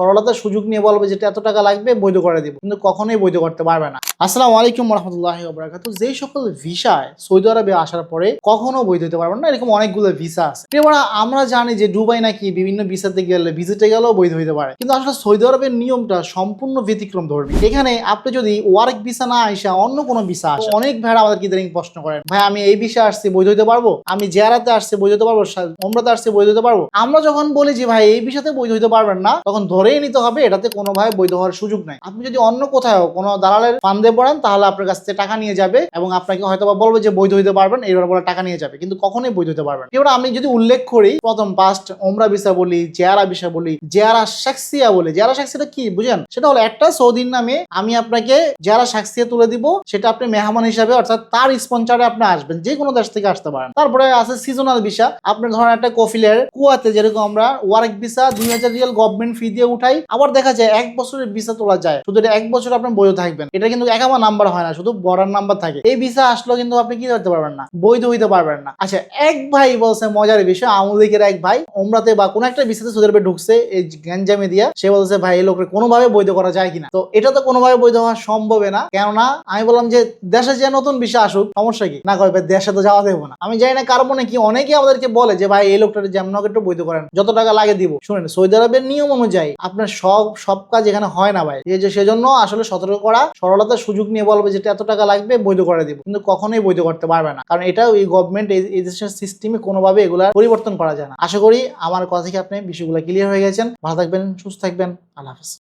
সরলতার সুযোগ নিয়ে বলবে যেটা এত টাকা লাগবে, বৈধ করে দিব। কিন্তু কখনোই বৈধ করতে পারবে না। আসসালামু আলাইকুম রহমতুল্লাহ বরাকাতু যেই সকল ভিসায় সৌদি আরবে আসার পরে কখনো বৈধ হতে পারবেন না, এরকম অনেকগুলো ভিসা আছে। এবার আমরা জানি যে দুবাই নাকি বিভিন্ন ভিসাতে গেলে ভিজিটে গেলেও বৈধ হতে পারে। কিন্তু আসলে সৌদি আরবের নিয়মটা সম্পূর্ণ ব্যতিক্রম ধর্মী। এখানে আপনি যদি ওয়ার্ক ভিসা না আসা অন্য কোনো ভিসা আসে অনেক ভাইরা আমাদের ইদানিং প্রশ্ন করেন, ভাই, আমি এই ভিসা আসছি, বৈধ হতে পারব? আমি জেরাতে আসছি, বৈধ হতে পারব? ওমরাতে আসছি, বৈধ হতে পারব? আমরা যখন বলি যে, ভাই, এই বিষয়তে বৈধ হতে পারবেন না, তখন ধরেই নিতে হবে, এটাতে কোনোভাবে বৈধ হওয়ার সুযোগ নাই। আপনি যদি অন্য কোথাও কোনো দালালের ফান্দে পড়েন, তাহলে আপনার কাছ থেকে টাকা নিয়ে যাবে এবং আপনাকে হয়তো বা বলবে যে বৈধ হতে পারবেন এইবার বলে টাকা নিয়ে যাবে। কিন্তু কখনোই বৈধ হতে পারবেন এবার আমি যদি উল্লেখ করি, প্রথম পাস্ট ওমরা ভিসা বলি, জেয়ারা ভিসা বলি, জেয়ারা শাকসিয়া বলি। জেয়ারা শাকসিয়া কি, বুঝেন? সেটা হলো একটা সৌদির নামে আমি আপনাকে জেয়ারা শাকসিয়া তুলে দিব, সেটা আপনি মেহমান হিসাবে, অর্থাৎ তার স্পন্সারে আপনি আসবেন, যে কোনো দেশ থেকে আসতে পারেন। তারপরে আছে সিজনাল ভিসা আপনি ধরেন একটা কফিলের কুয়াতে যেরকম আমরা ওয়ার্ক ভিসা দুই হাজার রিয়াল গভর্নমেন্ট ফি দিয়ে উঠাই, আবার দেখা যায় এক বছরের ভিসা তোলা যায়। শুধু এক বছর আপনার বৈধ থাকবেন। এটা কিন্তু একামা নাম্বার হয় না, শুধু বর্ডার নাম্বার থাকে। এই ভিসা আসলেও কিন্তু আপনি কি করতে পারবেন না? বৈধ হইতে পারবেন না। আচ্ছা এক ভাই বলছে মজার বিষয়, আওয়ামী এক ভাই ওমরাতে বা কোনো একটা ভিসাতে সৌদি আরবে ঢুকছে, এই গ্যাঞ্জামে দিয়া। সে বলছে, ভাই, এই লোকের কোনোভাবে বৈধ করা যায় কিনা? তো এটা তো কোনোভাবে বৈধ হওয়া সম্ভব না, কেননা আমি বললাম যে, দেশে যে নতুন ভিসা আসুক, সমস্যা কি? না ভাই, দেশে তো যাওয়া দেবো না। আমি জানি না কার মনে কি অনেকে আমাদেরকে বলে যে, ভাই, এই লোকটা যেমন একটু বৈধ করেন, যত টাকা লাগে দিব। শুনেন, সৌদি আরবের নিয়ম অনুযায়ী আপনার সব সব কাজ এখানে হয় না, ভাই। যে সেজন্য আসলে সতর্ক করা সরলতার সুযোগ নিয়ে বলবে যেটা এত টাকা লাগবে, বৈধ করে দিব। কিন্তু কখনোই বৈধ করতে পারবে না। কারণ এটা ওই গভর্নমেন্ট এই দেশের সিস্টেমে কোনোভাবে এগুলা পরিবর্তন করা যায় না। আশা করি আমার কথা থেকে আপনি বিষয়গুলো ক্লিয়ার হয়ে গেছেন। ভালো থাকবেন, সুস্থ থাকবেন। আল্লাহ হাফিজ।